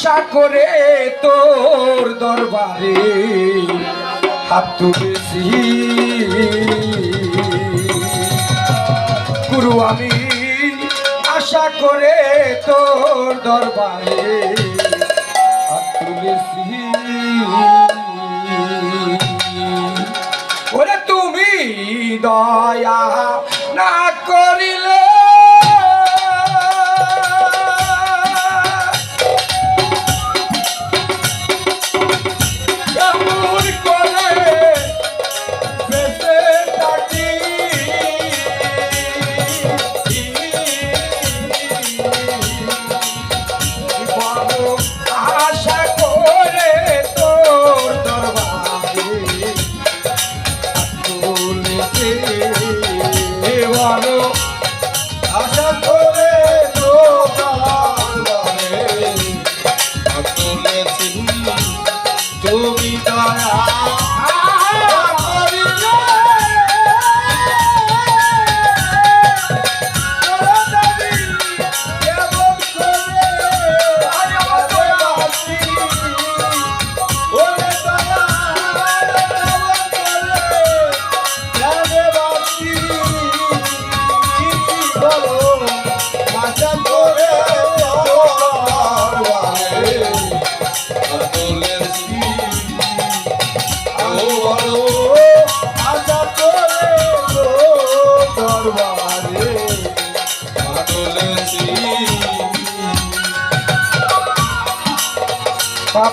আশা করে তোর দরবারে হাত তুলেছি। গুরু, আমি আশা করে তোর দরবারে হাত তুলেছি। ওরে, তুমি দয়া না করিলে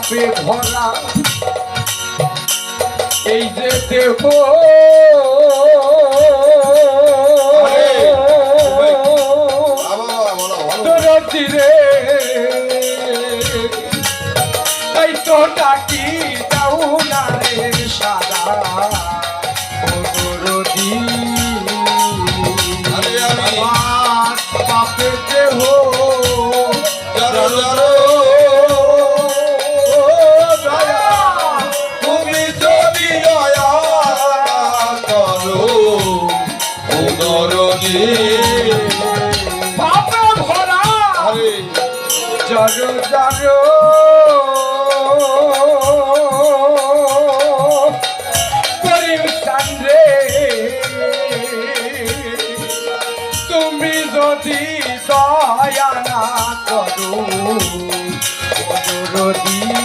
পাপে ভরা। এই যে দেব তীরে তাই তো ডাকি যদি দয়া না করু অনুরোধী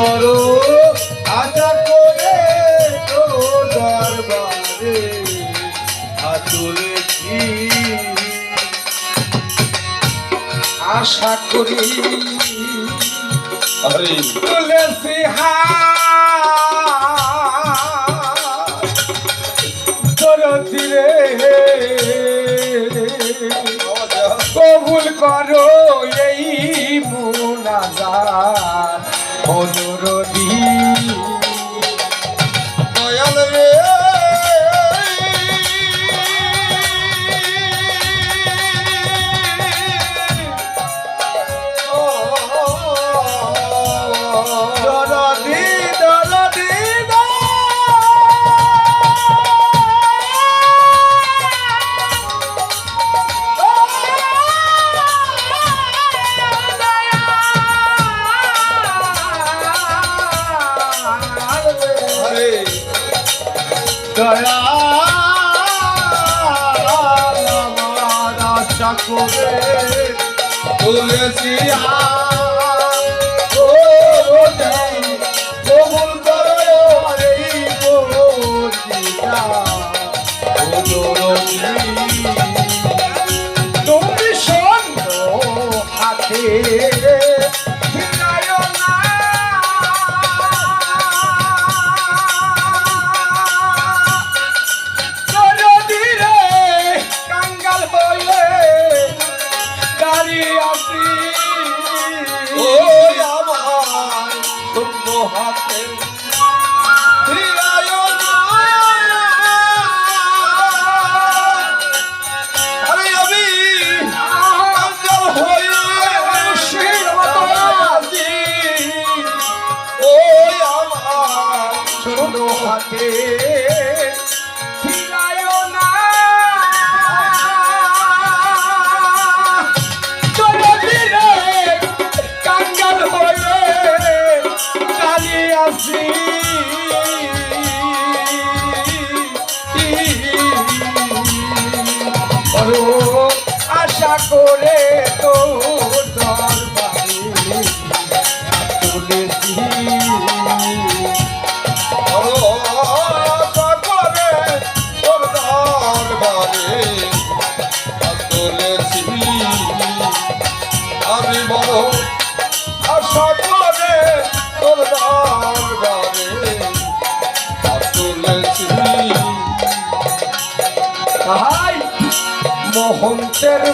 বড় আশা করে তো দরবারে হাত তুলেছি আশা করি আরে। তুলেছি তোর তীরে কবুল করো এই মুনাজাত। অনুরোধী তুলেছি কালো হাতে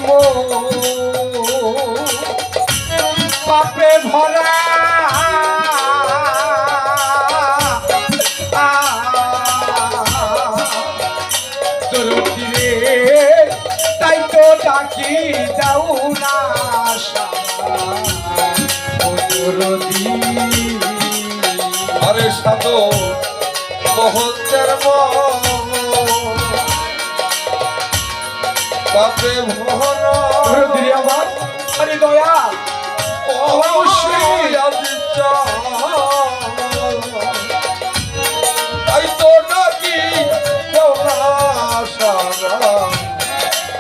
মো পাপে ভরা। তাই তো ডাকি দাও না আরে সাধু মহন্তের পাপে ভরা দরদিরে আমার। আরে দয়াল অবশ্যই তাই তো নাকি সারা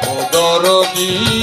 ও দরদি।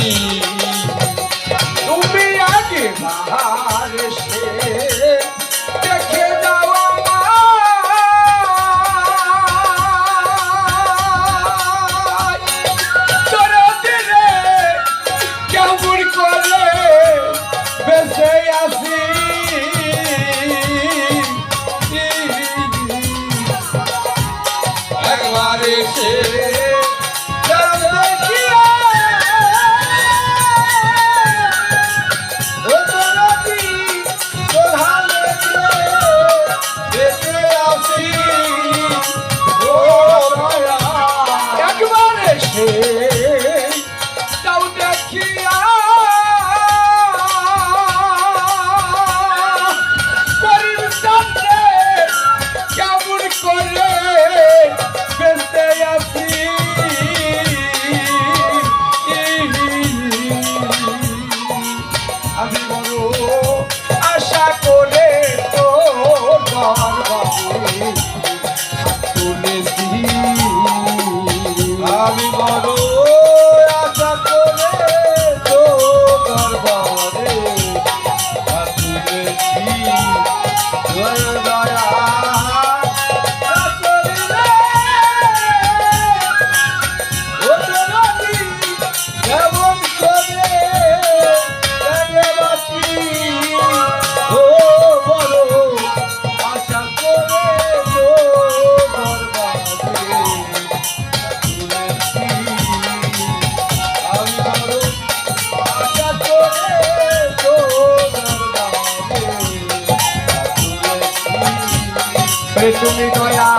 তুলেছি তুমি দয়া।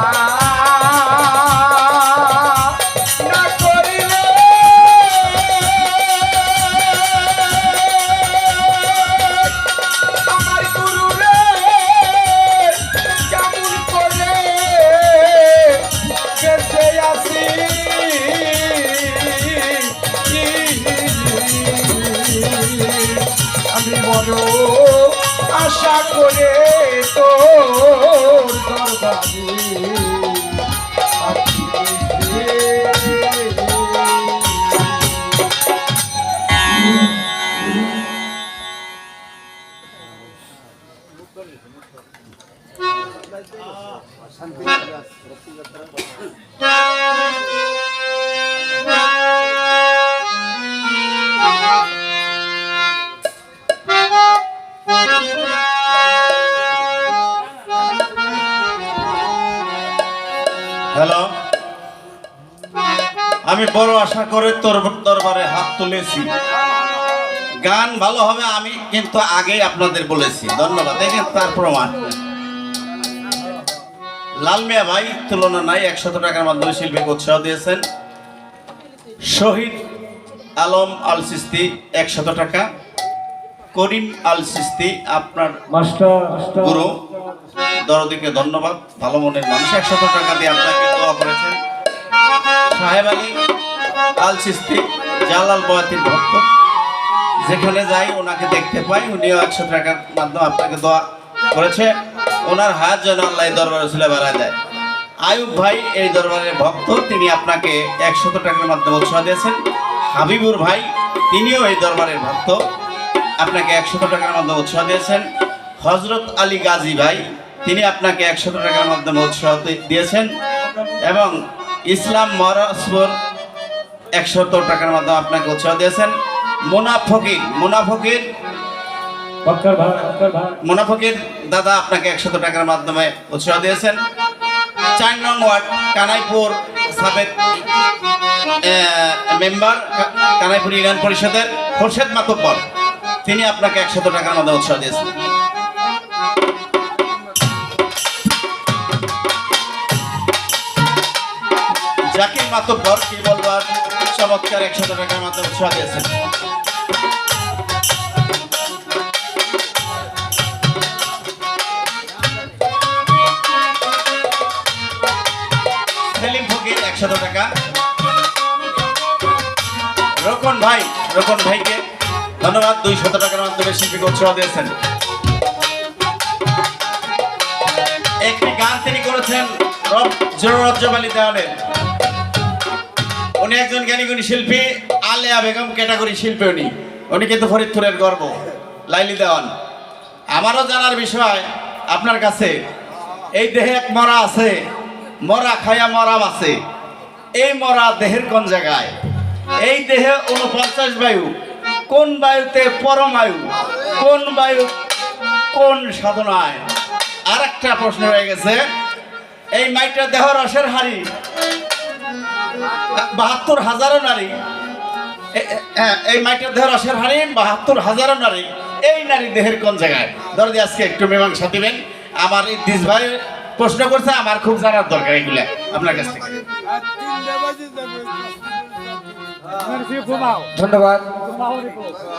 আশা করে তো দরবারে আমি বড় আশা করে তোর দরবারে হাত তুলেছি। গান ভালো হবে আমি কিন্তু আগেই আপনাদের বলেছি। ধন্যবাদ। দেখেন তার প্রমাণ। লাল মিয়া ভাই তুলনা নাই একশত টাকার মাধ্যমে শিল্পীকে উৎসাহ দিয়েছেন। শহীদ আলম আল সিস্তি একশত টাকা। করিম আল সিস্তি আপনার গুরু। দরদিকে ধন্যবাদ। ভালো মনের মানুষ একশত টাকা দিয়ে আপনাকে দোয়া করেছেন। সাহেব আলী, আল সিস্তি, জালাল বয়াতির ভক্ত। যেখানে যাই, ওনাকে দেখতে পাই। উনিও একশো টাকার মাধ্যমে আপনাকে দোয়া করেছে। ওনার হাত যেন আল্লাহ দরবারে ছিল বেড়া যায় আয়ুব ভাই, এই দরবারের ভক্ত, তিনি আপনাকে একশত টাকার মাধ্যমে উৎসাহ দিয়েছেন। হাবিবুর ভাই, তিনিও এই দরবারের ভক্ত। আপনাকে একশত টাকার মাধ্যমে উৎসাহ দিয়েছেন। হজরত আলী গাজী ভাই, তিনি আপনাকে একশত টাকার মাধ্যমে উৎসাহ দিয়েছেন। এবং ইসলাম মরাসপুর একশত টাকার মাধ্যমে আপনাকে উৎসাহ দিয়েছেন। মুনাফকির মুনাফকির মুনাফকির দাদা আপনাকে একশত টাকার মাধ্যমে উৎসাহ দিয়েছেন। চার নং ওয়ার্ড কানাইপুর সাবেক মেম্বার কানাইপুর ইউনিয়ন পরিষদের খোরশেদ মাতব্বর। তিনি আপনাকে একশত টাকার মাধ্যমে উৎসাহ দিয়েছেন। মাতব্বর কি বলব আর চমৎকার একশত টাকার মাধ্যমে উৎসাহ দিয়েছেন। ভাই, রকন ভাইকে ধন্যবাদ দুই শত টাকার মাধ্যমে শিল্পীকে উৎসাহ দিয়েছেন। একটি গান তিনি করেছেন রব জরুরজ্জমালি দেওয়ানের উনি একজন জ্ঞানীগুণী শিল্পী, আলেয়া বেগম ক্যাটাগরি শিল্পী উনি। উনি কিন্তু ফরিদপুরের গর্ব। লাইলি দেওয়ান। আমারও জানার বিষয় আপনার কাছে, এই দেহে এক মরা আছে, মরা খায়া মরা আছে। এই মরা দেহের কোন জায়গায়? এই দেহে উনপঞ্চাশ বায়ু। কোন বায়ুতে পরমায়ু কোন বায়ু কোন সাধনায়? আর একটা প্রশ্ন রয়ে গেছে। এই মাইটা দেহ রসের হাড়ি। বাহাত্তর হাজারো নারী। হ্যাঁ, এই হাড়ি বাহাত্তর হাজারো নারী। এই নারী দেহের কোন জায়গায়? আজকে একটু মীমাংসা দিবেন। আমার ভাই প্রশ্ন করছে আমার খুব জানার দরকার এগুলা আপনার কাছ থেকে। ধন্যবাদ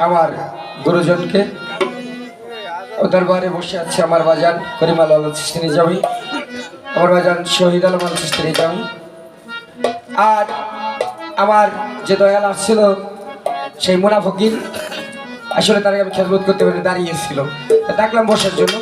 আমার গুরুজনকে। দরবারে বসে আছে আমার বাজান করিমাল নিজামি আমার বাজান শহীদ আলম আল আর আমার যে দয়াল আসছিল, সেই মুনাফকির আসলে তারা আমি খেজমত করতে পারি দাঁড়িয়েছিল ডাকলাম বসার জন্য।